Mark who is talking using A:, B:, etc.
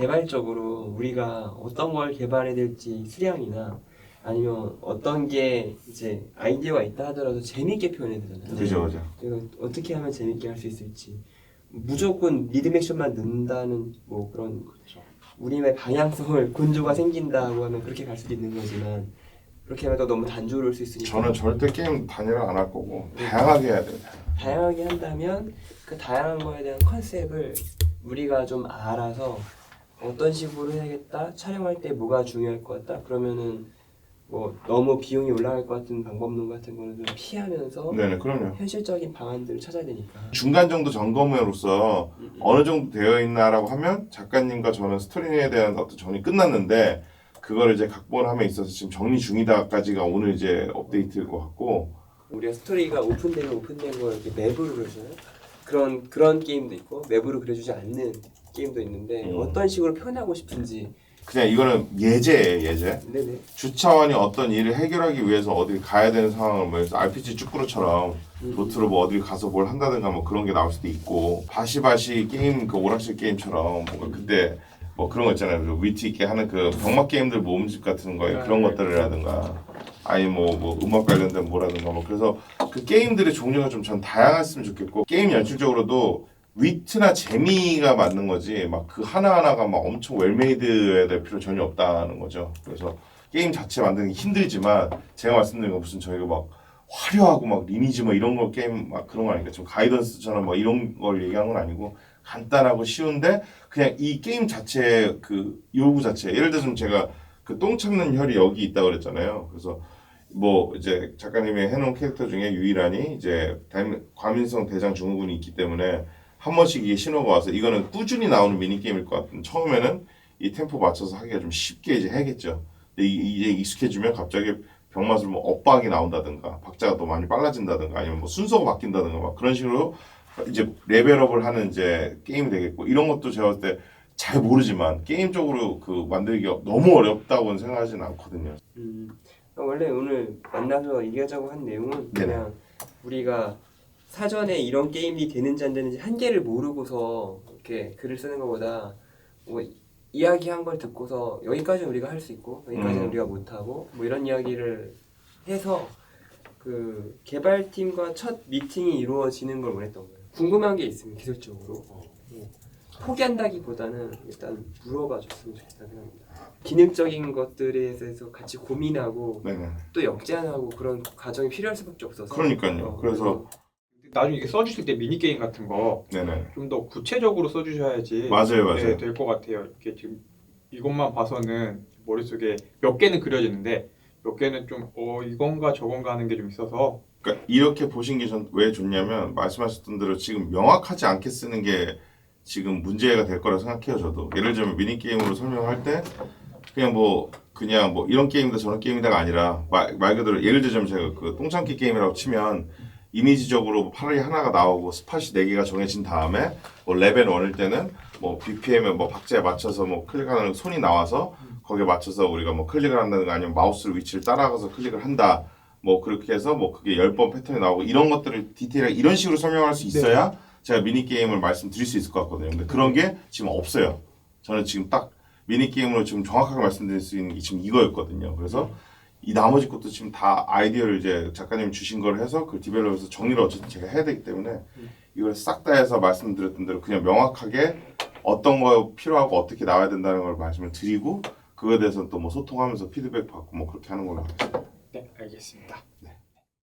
A: 개발적으로 우리가 어떤 걸 개발해야 될지 수량이나 아니면 어떤 게 이제 아이디어가 있다 하더라도 재밌게 표현해야 되잖아요.
B: 그죠 그죠.
A: 어떻게 하면 재밌게 할 수 있을지 무조건 리듬 액션만 넣는다는 뭐 그런 우리의 방향성을 곤조가 생긴다고 하면 그렇게 갈 수도 있는 거지만 그렇게 하면 또 너무 단조로울 수 있으니까
B: 저는 절대 게임 단일화 안 할 거고 다양하게 해야 돼요.
A: 다양하게 한다면 그 다양한 거에 대한 컨셉을 우리가 좀 알아서 어떤 식으로 해야겠다? 촬영할 때 뭐가 중요할 것 같다? 그러면은 뭐 너무 비용이 올라갈 것 같은 방법론 같은 거는 좀 피하면서
B: 네네 그럼요.
A: 현실적인 방안들을 찾아야 되니까.
B: 중간 정도 점검으로서
A: 음, 음.
B: 어느 정도 되어 있나라고 하면 작가님과 저는 스토리에 대한 어떤 정리 끝났는데 그거를 이제 각본함에 있어서 지금 정리 중이다까지가 오늘 이제 업데이트일 것 같고.
A: 우리가 스토리가 오픈되면 오픈된 걸 이렇게 맵으로 그려주잖아요. 그런 그런 게임도 있고 맵으로 그려주지 않는 게임도 있는데
B: 음.
A: 어떤 식으로 표현하고 싶은지
B: 그냥 이거는 예제예요 예제.
A: 네네
B: 주차원이 어떤 일을 해결하기 위해서 어딜 가야 되는 상황을 뭐 해서 RPG 쭈꾸루처럼
A: 음.
B: 도트로 뭐 어딜 가서 뭘 한다든가 뭐 그런 게 나올 수도 있고 바시바시 게임 그 오락실 게임처럼 뭔가 그때 뭐 그런 거 있잖아요 그 위트 있게 하는 그 병맛 게임들 모음집 같은 거에
A: 아,
B: 그런
A: 네.
B: 것들이라든가 아니 뭐, 뭐 음악 관련된 뭐라든가 뭐 그래서 그 게임들의 종류가 좀 전 다양했으면 좋겠고 게임 연출적으로도 위트나 재미가 맞는 거지 막 그 하나하나가 막 엄청 웰메이드해야 될 필요 전혀 없다는 거죠. 그래서 게임 자체 만드는 게 힘들지만 제가 말씀드린 거 무슨 저희가 막 화려하고 막 리니지 뭐 이런 거 게임 막 그런 거 아니까 좀 가이던스처럼 뭐 이런 걸 얘기한 건 아니고 간단하고 쉬운데 그냥 이 게임 자체 그 요구 자체 예를 들어서 제가 그 똥 참는 혈이 여기 있다 그랬잖아요. 그래서 뭐 이제 작가님이 해놓은 캐릭터 중에 유일하니 이제 대- 과민성 대장 증후군이 있기 때문에 한 번씩 이게 신호가 와서 이거는 꾸준히 나오는 미니 게임일 것 같은 처음에는 이 템포 맞춰서 하기가 좀 쉽게 이제 해야겠죠. 근데 이- 이제 익숙해지면 갑자기 병맛으로 뭐 엇박이 나온다든가 박자가 더 많이 빨라진다든가 아니면 뭐 순서가 바뀐다든가 막 그런 식으로 이제 레벨업을 하는 이제 게임이 되겠고 이런 것도 제가 봤을 때잘 모르지만 게임적으로 그 만들기가 너무 어렵다고는 생각하지는 않거든요.
A: 음, 원래 오늘 만나서 얘기하자고 한 내용은
B: 네네.
A: 그냥 우리가 사전에 이런 게임이 되는지 안 되는지 한계를 모르고서 이렇게 글을 쓰는 것보다 뭐 이야기한 걸 듣고서 여기까지는 우리가 할 수 있고 여기까지는
B: 음.
A: 우리가 못하고 뭐 이런 이야기를 해서 그 개발팀과 첫 미팅이 이루어지는 걸 원했던 거예요. 궁금한 게 있으면 기술적으로 예. 포기한다기보다는 일단 물어봐 줬으면 좋겠다는 생각입니다. 기능적인 것들에 대해서 같이 고민하고
B: 네네.
A: 또 역제안하고 그런 과정이 필요할 수밖에 없어서
B: 그러니까요.
A: 어,
B: 그래서
C: 나중에 이게 써주실 때 미니 게임 같은 거좀
B: 네네.
C: 더 구체적으로 써주셔야지
B: 맞아요, 맞아요.
C: 네, 될것 같아요. 이렇게 지금 이것만 봐서는 머릿속에 몇 개는 그려지는데 몇 개는 좀 어 이건가 저건가 하는 게 좀 있어서
B: 그러니까 이렇게 보신 게전왜 좋냐면 말씀하셨던 대로 지금 명확하지 않게 쓰는 게 지금 문제가 될 거라 생각해요 저도 예를 들면 미니 게임으로 설명할 때 그냥 뭐 그냥 뭐 이런 게임이다 저런 게임이다가 아니라 말, 말 그대로 예를 들자면 제가 그 똥참기 게임이라고 치면 이미지적으로 팔이 하나가 나오고 스팟이 네 개가 정해진 다음에 뭐 레벨 원일 때는 뭐 BPM에 뭐 박자에 맞춰서 뭐 클릭하는 손이 나와서 거기에 맞춰서 우리가 뭐 클릭을 한다든가 아니면 마우스를 위치를 따라가서 클릭을 한다 뭐 그렇게 해서 뭐 그게 10번 패턴이 나오고 이런 것들을 디테일하게 이런 식으로 설명할 수 있어야 제가 미니 게임을 말씀드릴 수 있을 것 같거든요. 근데 그런 게 지금 없어요. 저는 지금 딱 미니 게임으로 지금 정확하게 말씀드릴 수 있는 게 지금 이거였거든요. 그래서 이 나머지 것도 지금 다 아이디어를 이제 작가님이 주신 걸 해서 그 디벨롭에서 정리를 어쨌든 제가 해야 되기 때문에 이걸 싹 다 해서 말씀드렸던 대로 그냥 명확하게 어떤 거 필요하고 어떻게 나와야 된다는 걸 말씀을 드리고 그거에 대해서는 또 뭐 소통하면서 피드백 받고 뭐 그렇게 하는 걸로 하겠습니다.
C: 네 알겠습니다.